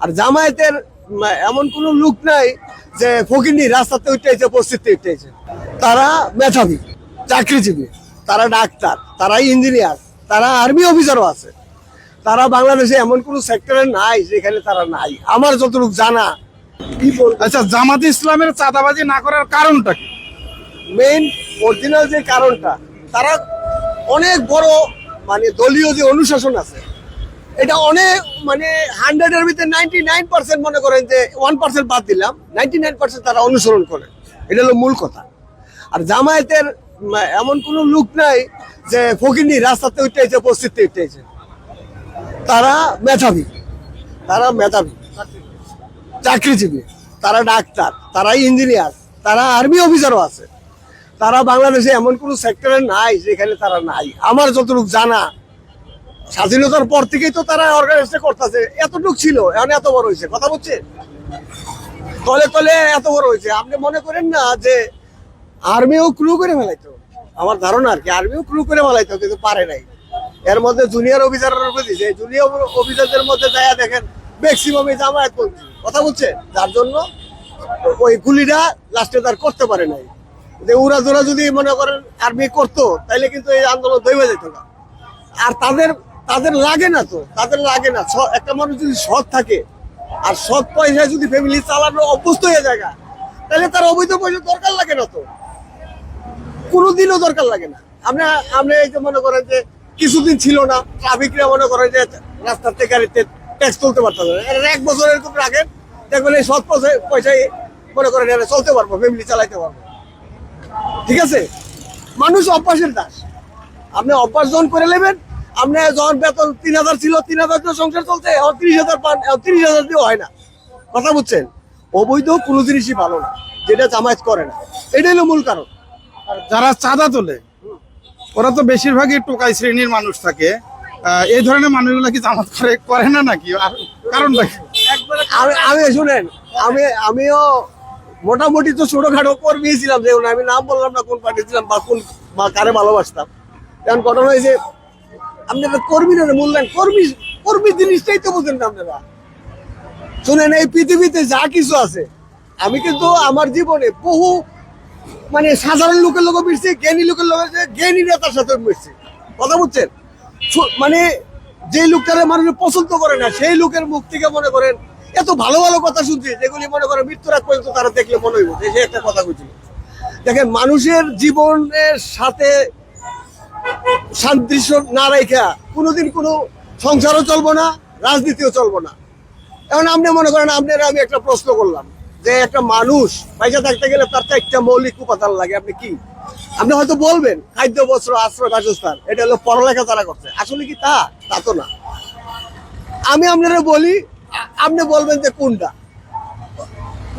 আর জামায়াতের এমন কোনো লোক নাই যে ফকিনি রাস্তাতে উঠেছে পরিস্থিতি উঠেছে তারা মেধাবী চাকরিজীবী তারা ডাক্তার তারা ইঞ্জিনিয়ার তারা আর্মি অফিসারও আছে। তারা বাংলাদেশে এমন কোনো সেক্টরে নাই যেখানে তারা নাই। আমার যতটুকু জানা কি বল আচ্ছা জামাত ইসলামের চাঁদাবাজি না করার কারণটা কি? মেইন অরিজিনাল যে কারণটা তারা অনেক বড় মানে দলীয় যে অনুশাসন আছে এটা অনেক মানে হান্ড্রেডের ভিতরে নাইনটি নাইন পার্সেন্ট মনে করেন যে ওয়ান পার্সেন্ট বাদ দিলাম নাইনটি নাইন পার্সেন্ট তারা অনুসরণ করে। এটা হলো মূল কথা। আর জামায়াতের এমন কোনো লোক নাই যে ফকিনি রাস্তাতে উঠেছে পরিস্থিতি উঠেছে তারা মেধাবী। তারা মেধাবী। চাকরিজীবী। তারা ডাক্তার তারা ইঞ্জিনিয়ার তারা আর্মি অফিসারও আছে। তারা বাংলাদেশে এমন কোনো সেক্টরে নাই যেখানে তারা নাই। আমার যতটুকু জানা স্বাধীনতার পর থেকেই তো তারা অর্গানাইজটা করতেছে। এতটুক ছিল, এখন এত বড় হয়েছে। কথা বুঝছেন? তলে তলে এত বড় হয়েছে। আপনি মনে করেন না যে আর্মিও ক্রু করে ফেলাইতো? আমার ধারণা আর কি, আর্মিও ক্রু করে ফেলাইতো, কিন্তু পারে নাই। এর মধ্যে জুনিয়র অফিসারের উপর দিয়েছে জুনিয়র অফিসারদের মধ্যে যায় দেখেন ম্যাক্সিমাম জামায়াত পন্থী কথা বুঝছেন? যার জন্য ওই গুলিটা লাস্টে তার করতে পারে নাই। যে উড়া জোড়া যদি মনে করেন আর্মি করতো তাহলে কিন্তু এই আন্দোলন দইবে যেত না। আর তাদের তাদের লাগে না তো, তাদের লাগে না। একটা মানুষ যদি সৎ থাকে, আর সৎ পয়সায় যদি ফ্যামিলি চালানো অভ্যস্ত হয়ে যায় তাহলে তার অবৈধ পয়সা দরকার লাগে না তো। কোনোদিনও দরকার লাগে না। আমরা আমরা এই যে মনে করেন যে কিছুদিন ছিল না ট্রাফিকরা মনে করেন যে রাস্তার থেকে গাড়িতে ট্যাক্স তুলতে পারতাম এক বছর এরকম রাখেন, দেখবেন এই সৎ পয়সায় পয়সায় মনে করেন চলতে পারব ফ্যামিলি চালাইতে পারব। ঠিক আছে? মানুষ অভ্যাসের দাস। আপনি অভ্যাস যখন করে নেবেন আপনি যখন বেতন তিন হাজার ছিল তিন হাজার দিয়ে সংসার চলছে এখন তিরিশ হাজার পান তিরিশ হাজার দিয়েও হয় না। কথা বুঝছেন? অবৈধ কোনো জিনিসই ভালো না যেটা জামায়াত করে না। এটাই হলো মূল কারণ। আর যারা চাঁদা তোলে ওরা তো বেশিরভাগই টোকাই শ্রেণির মানুষ থাকে। এই ধরনের মানুষগুলো কি জামাত করে করে না নাকি? আর কারণটা কি? আমি আমি শুনেন আমি আমিও মোটামুটি তো ছোটখাটো কর্মী ছিলাম যেমন আমি নাম বললাম না কোন পার্টি ছিলাম বা কোন বা কারে ভালোবাসতাম। কারণ ঘটনা হয়েছে আপনারা কর্মী না মূল্যায়ন, কর্মী কর্মী জিনিসটাই তো বুঝেন না আপনারা। শুনেন, এই পৃথিবীতে যা কিছু আছে, আমি কিন্তু আমার জীবনে বহু মানে সাধারণ লোকের লোক মিশছি, জ্ঞানী লোকের লোক জ্ঞানী নেতার সাথে মিশছি। কথা বুঝছেন? মানে যে লোকটারে মানুষ পছন্দ করে না, সেই লোকের মুখ থেকে মনে করেন, এত ভালো ভালো কথা শুনছি, যেগুলি মনে করেন মৃত্যুর আগ পর্যন্ত তারা দেখলে মনে হইব, যে একটা কথা বুঝছিল দেখেন, মানুষের জীবনের সাথে সাদৃশ্য না রেখা, কোনোদিন কোনো সংসারও চলবো না, রাজনীতিও চলবো না। এখন আপনি মনে করেন আপনার আমি একটা প্রশ্ন করলাম যে একটা মানুষ পয়সা থাকতে গেলে তার চারটা মৌলিক উপাদান লাগে, আপনি কি? আপনি হয়তো বলবেন, খাদ্য, বস্ত্র, আশ্রয়, বাসস্থান, এটা হলো পড়ালেখা তারা করছে। আসলে কি তা? তা তো না। আমি আপনারা বলি, আপনি বলবেন যে কোনটা?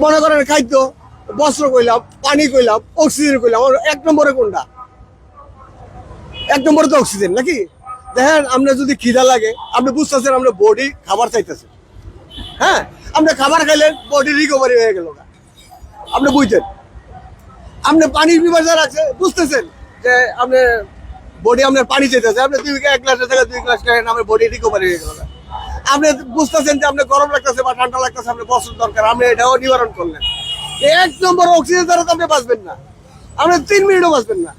মনে করেন খাদ্য, বস্ত্র কইলাম, পানি কইলাম, অক্সিজেন কইলাম এক নম্বরে কোনটা? এক নম্বরে তো অক্সিজেন নাকি? দেখেন আপনার যদি খিদা লাগে, আপনি বুঝতেছেন আপনার বডি খাবার চাইতেছে। হ্যাঁ? আপনি খাবার খাইলেন বডি রিকভারি হয়ে গেল আপনি বুঝছেন? আপনি পানির বিভাজা রাখছে বুঝতেছেন? যে আপনি বডি আপনার পানি চাইতেছে, আপনি দুই এক গ্লাসের থেকে দুই গ্লাস খাইলেন আপনার বডি রিকভারি হয়ে গেল আপনি বুঝতেছেন যে আপনি গরম লাগতেছে বা ঠান্ডা লাগতেছে আপনি বস্ত্র দরকার, আপনি এটাও নিবারণ করলেন। এক নম্বর অক্সিজেন দ্বারা তো আপনি বাঁচবেন না। আপনি তিন মিনিটও বাঁচবেন না।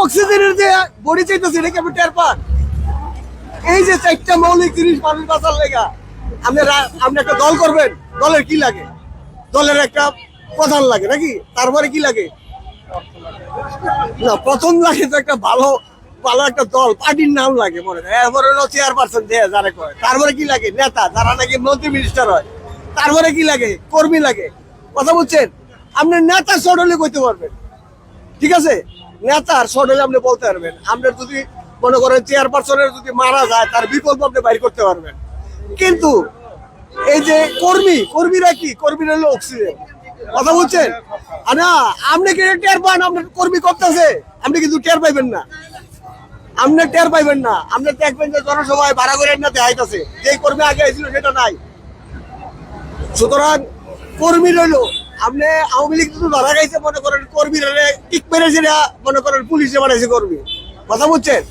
অক্সিজেনের যে বডি চাইতেছে টের পান? এই যে চারটা মৌলিক জিনিস বাঁচার লেগা, আপনি আপনি একটা দল করবেন, দলের কি লাগে? দলের একটা প্রধান লাগে, নাকি? তারপরে কি লাগে? না, প্রথম লাগে তো একটা ভালো ভালো একটা দল, পার্টির নাম লাগে মনে হয়। চেয়ারপারসন দেয় যারা কয়। তারপরে কি লাগে? নেতা, যারা নাকি মন্ত্রী মিনিস্টার হয়। তারপরে কি লাগে? কর্মী লাগে। কথা বুঝছেন আপনি নেতা শর্ট হলে কইতে পারবেন। ঠিক আছে? নেতার শর্ট আপনি বলতে পারবেন। আপনার যদি মনে করেন চেয়ারপারসনের যদি মারা যায়, তার বিকল্প আপনি বাইর করতে পারবেন। কিন্তু এই যে কর্মী, কর্মীরা কি? কর্মীরা অক্সিজেন কথা বলছেন? না আপনি কি টের পান? আপনার কর্মী করতেছে? আপনি কিন্তু টের পাইবেন না। আপনি টের পাইবেন না। আপনি দেখবেন যে জনসভায় ভাড়া করে না দেখাইতেছে যে কর্মী আগে ছিল সেটা নাই। সুতরাং কর্মী রইল আপনি আওয়ামী লীগ তো ধরা গাইছে মনে করেন কর্মীরা টিক মেরেছে না মনে করেন পুলিশে বানাইছে কর্মী। কথা বুঝছেন?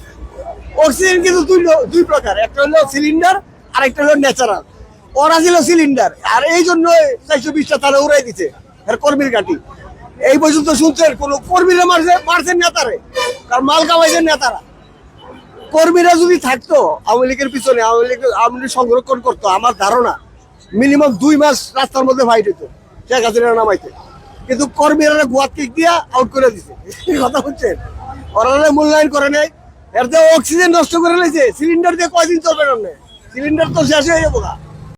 অক্সিজেন কিন্তু দুই দুই প্রকার। একটা হলো সিলিন্ডার আর একটা হলো ন্যাচারাল ওরা ছিল সিলিন্ডার আর এই জন্য চারশো বিশটা তারা উড়াই দিছে আর কর্মীর কাটি এই পর্যন্ত শুনছেন, কোন কর্মীরা মারছে মারছেন নেতারে কারণ মাল কামাইছেন নেতারা কর্মীরা যদি থাকতো, আওয়ামী লীগের পিছনে, আওয়ামী লীগ আওয়ামী লীগ সংরক্ষণ করতো, আমার ধারণা মিনিমাম দুই মাস রাস্তার মধ্যে ফাইট হতো শেখ হাসিনা নামাইতে কিন্তু কর্মীরা গোয়াত কিক দিয়া আউট করে দিছে। কথা হচ্ছেন ওরা মূল্যায়ন করে নেই। এর যে অক্সিজেন নষ্ট করে নিয়েছে সিলিন্ডার দিয়ে কয়দিন চলবে না সিলিন্ডার তো শেষ হয়ে যাব না